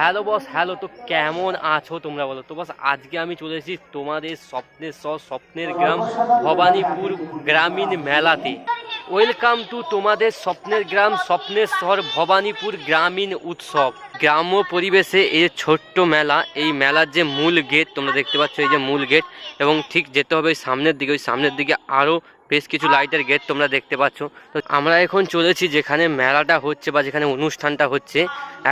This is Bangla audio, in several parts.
হ্যালো বস, হ্যালো, তো কেমন আছো তোমরা বলো? তো বস, আজকে আমি চলে এসেছি তোমাদের স্বপ্নের স, স্বপ্নের গ্রাম ভবানীপুর গ্রামীণ মেলাতে। ওয়েলকাম টু তোমাদের স্বপ্নের গ্রাম, স্বপ্নের শহর ভবানীপুর গ্রামীণ উৎসব। গ্রাম্য পরিবেশে এই ছোট্ট মেলা, এই মেলার যে মূল গেট, তোমরা দেখতে পাচ্ছ এই যে মূল গেট, এবং ঠিক যেতে হবে সামনের দিকে, ওই সামনের দিকে আরও বেশ কিছু লাইটের গেট তোমরা দেখতে পাচ্ছ। তো আমরা এখন চলেছি যেখানে মেলাটা হচ্ছে বা যেখানে অনুষ্ঠানটা হচ্ছে।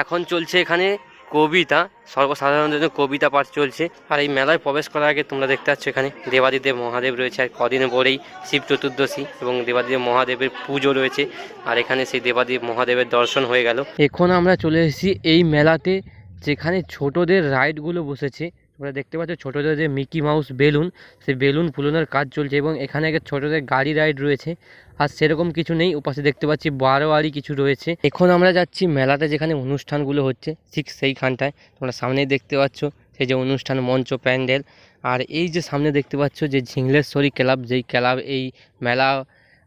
এখন চলছে এখানে কবিতা সর্বসাধারণের জন্য কবিতা পাঠ চলছে। আর এই মেলায় প্রবেশ করার আগে তোমরা দেখতে পাচ্ছ এখানে দেবাদিদেব মহাদেব রয়েছে, আর কদিন পরেই শিব চতুর্দশী এবং দেবাদিদেব মহাদেবের পুজো রয়েছে। আর এখানে সেই দেবাদেব মহাদেবের দর্শন হয়ে গেল। এখন আমরা চলে এসেছি এই মেলাতে, যেখানে ছোটদের রাইডগুলো বসেছে। তোমরা দেখতে পাচ্ছ ছোটদের যে মিকি মাউস বেলুন, সেই বেলুন ফুলানোর কাজ চলছে এবং এখানে একটা ছোটদের গাড়ি রাইড রয়েছে। আর সেরকম কিছু নেই ওপাশে দেখতে পাচ্ছি বারোয়ারি কিছু রয়েছে। এখন আমরা যাচ্ছি মেলাতে যেখানে অনুষ্ঠানগুলো হচ্ছে, ঠিক সেইখানটায়। তোমরা সামনেই দেখতে পাচ্ছ সেই যে অনুষ্ঠান মঞ্চ প্যান্ডেল। আর এই যে সামনে দেখতে পাচ্ছ যে ঝিংলেশ্বরী ক্লাব, যেই ক্লাব, এই মেলা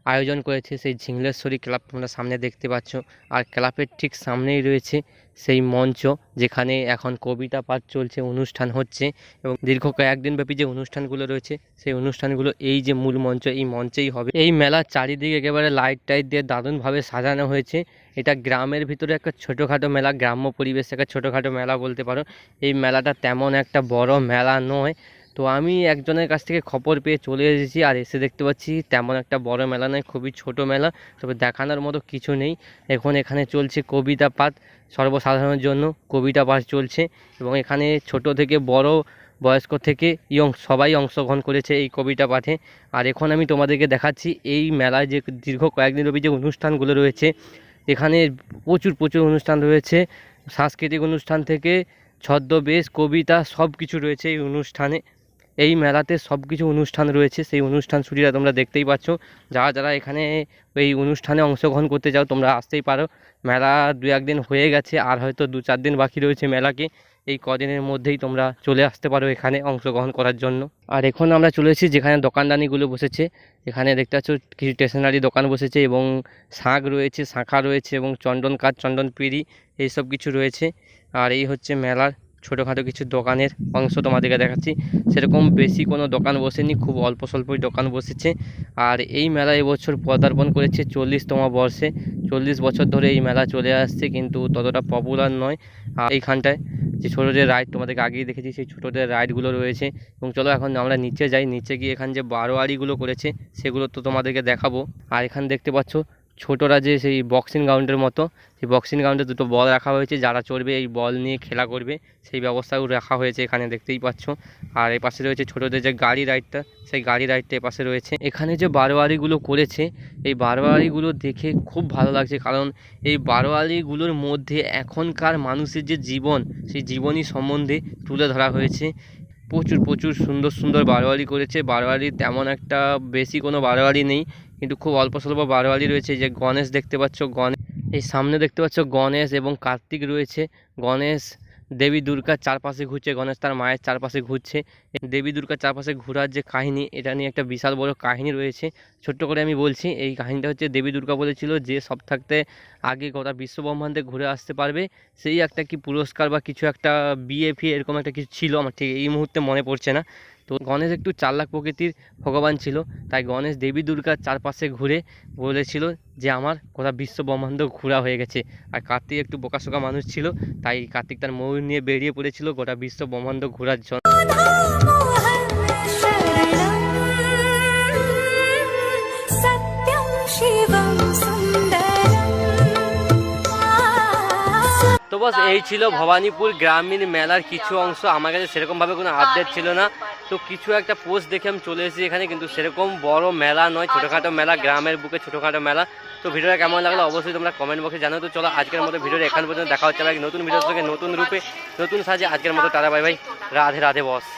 আয়োজন করেছে সেই ঝিংলেশ্বরী ক্লাব, তোমরা সামনে দেখতে পাচ্ছ। আর ক্লাবের ঠিক সামনেই রয়েছে সেই মঞ্চ, যেখানে এখন কবিতা পাঠ চলছে, অনুষ্ঠান হচ্ছে এবং দীর্ঘ কয়েকদিন ব্যাপী যে অনুষ্ঠানগুলো রয়েছে, সেই অনুষ্ঠানগুলো এই যে মূল মঞ্চ, এই মঞ্চেই হবে। এই মেলার চারিদিকে একেবারে লাইট টাইট দিয়ে দারুণভাবে সাজানো হয়েছে। এটা গ্রামের ভিতরে একটা ছোটোখাটো মেলা, গ্রাম্য পরিবেশে একটা ছোটোখাটো মেলা বলতে পারো। এই মেলাটা তেমন একটা বড় মেলা নয়। তো আমি একজনের কাছ থেকে খবর পেয়ে চলে এসেছি আর এসে দেখতে পাচ্ছি তেমন একটা বড় মেলা নয়, খুবই ছোট মেলা, তবে দেখানোর মতো কিছু নেই। এখন এখানে চলছে কবিতা পাঠ, সর্বসাধারণের জন্য কবিতা পাঠ চলছে এবং এখানে ছোট থেকে বড়, বয়স্ক থেকে ইয়ং, সবাই অংশগ্রহণ করেছে এই কবিতা পাঠে। আর এখন আমি তোমাদেরকে দেখাচ্ছি এই মেলায় যে দীর্ঘ কয়েকদিন ব্যাপী যে অনুষ্ঠানগুলো রয়েছে, এখানে প্রচুর প্রচুর অনুষ্ঠান রয়েছে। সাংস্কৃতিক অনুষ্ঠান থেকে ছদ্মবেশ, কবিতা সব কিছু রয়েছে এই অনুষ্ঠানে। এই মেলাতে সব কিছু অনুষ্ঠান রয়েছে, সেই অনুষ্ঠান সূচিটা তোমরা দেখতেই পাচ্ছ। যারা যারা এখানে এই অনুষ্ঠানে অংশগ্রহণ করতে চাও তোমরা আসতেই পারো। মেলা দু একদিন হয়ে গেছে, আর হয়তো দু চার দিন বাকি রয়েছে মেলাকে। এই কদিনের মধ্যেই তোমরা চলে আসতে পারো এখানে অংশগ্রহণ করার জন্য। আর এখন আমরা চলে এসেছি যেখানে দোকানদানিগুলো বসেছে। এখানে দেখতে পাচ্ছ কিছু স্টেশনারি দোকান বসেছে এবং শাঁখ রয়েছে, শাঁখা রয়েছে এবং চন্দন কাঠ, চন্দন পিড়ি এইসব কিছু রয়েছে। আর এই হচ্ছে মেলার ছোটোখাটো কিছু দোকানের অংশ তোমাদেরকে দেখাচ্ছি। সেরকম বেশি কোনো দোকান বসেনি, খুব অল্প স্বল্পই দোকান বসেছে। আর এই মেলা এবছর পদার্পণ করেছে চল্লিশতম বর্ষে। চল্লিশ বছর ধরে এই মেলা চলে আসছে, কিন্তু ততটা পপুলার নয়। আর এইখানটায় যে ছোটোদের রাইড তোমাদেরকে আগেই দেখেছি, সেই ছোটোদের রাইডগুলো রয়েছে। এবং চলো এখন আমরা নিচে যাই। নিচে গিয়ে এখান যে বারোয়ারিগুলো করেছে, সেগুলো তো তোমাদেরকে দেখাবো। আর এখানে দেখতে পাচ্ছ ছোটরা যে সেই বক্সিং গ্রাউন্ডের মতো, সেই বক্সিং গ্রাউন্ডে দুটো বল রাখা হয়েছে। যারা চড়বে এই বল নিয়ে খেলা করবে, সেই ব্যবস্থাও রাখা হয়েছে এখানে, দেখতেই পাচ্ছ। আর এই পাশে রয়েছে ছোটদের যে গাড়ি রাইডটা সেই গাড়ি রাইডটা এপাশে রয়েছে। এখানে যে বারোয়ারিগুলো করেছে, এই বারোয়ারিগুলো দেখে খুব ভালো লাগছে। কারণ এই বারোয়ারিগুলোর মধ্যে এখনকার মানুষের যে জীবন, সেই জীবনী সম্বন্ধে তুলে ধরা হয়েছে। প্রচুর প্রচুর সুন্দর সুন্দর বারোয়ারি করেছে। বারোয়ারি তেমন একটা বেশি কোনো বারোয়ারি নেই। কিন্তু খুব অল্প স্বল্প বারোয়ালি রয়েছে। যে গণেশ দেখতে পাচ্ছ গণেশ এই সামনে দেখতে পাচ্ছ গণেশ এবং কার্তিক রয়েছে। গণেশ, দেবী দুর্গার চারপাশে ঘুরছে। গণেশ তার মায়ের চারপাশে ঘুরছে। দেবী দুর্গার চারপাশে ঘোরার যে কাহিনী, এটা নিয়ে একটা বিশাল বড় কাহিনী রয়েছে। ছোট্ট করে আমি বলছি, এই কাহিনীটা হচ্ছে দেবী দুর্গা বলেছিল যে সব থাকতে আগে গোটা বিশ্ব ব্রহ্মাণ্ডে ঘুরে আসতে পারবে। সেই একটা কি পুরস্কার বা কিছু একটা বিয়ে ফিয়ে এরকম একটা কিছু ছিল, আমার ঠিক এই মুহূর্তে মনে পড়ছে না। তো গণেশ একটু চাল্লাক প্রকৃতির ভগবান ছিল। তাই গণেশ দেবী দুর্গার চারপাশে ঘুরে বলেছিল যে, আমার গোটা বিশ্ব ব্রহ্মাণ্ড ঘোরা হয়ে গেছে। আর কার্তিক একটু বোকাশোকা মানুষ ছিল, তাই কার্তিক তার ময়ূর নিয়ে বেরিয়ে পড়েছিল গোটা বিশ্ব ব্রহ্মাণ্ড ঘোরার জন্য। তো বস, এই ছিল ভবানীপুর গ্রামীণ মেলার কিছু অংশ। আমার কাছে সেরকমভাবে কোনো আপডেট ছিল না। তো কিছু একটা পোস্ট দেখে আমি চলে এসেছি এখানে, কিন্তু সেরকম বড় মেলা নয়, ছোটোখাটো মেলা, গ্রামের বুকে ছোটোখাটো মেলা। তো ভিডিওটা কেমন লাগল অবশ্যই তোমরা কমেন্ট বক্সে জানো তো চলো আজকের মতো ভিডিওটা এখান পর্যন্ত দেখা হচ্ছে নতুন ভিডিওর সঙ্গে নতুন রূপে, নতুন সাজে আজকের মতো, টাটা বাই ভাই রাধে রাধে বস।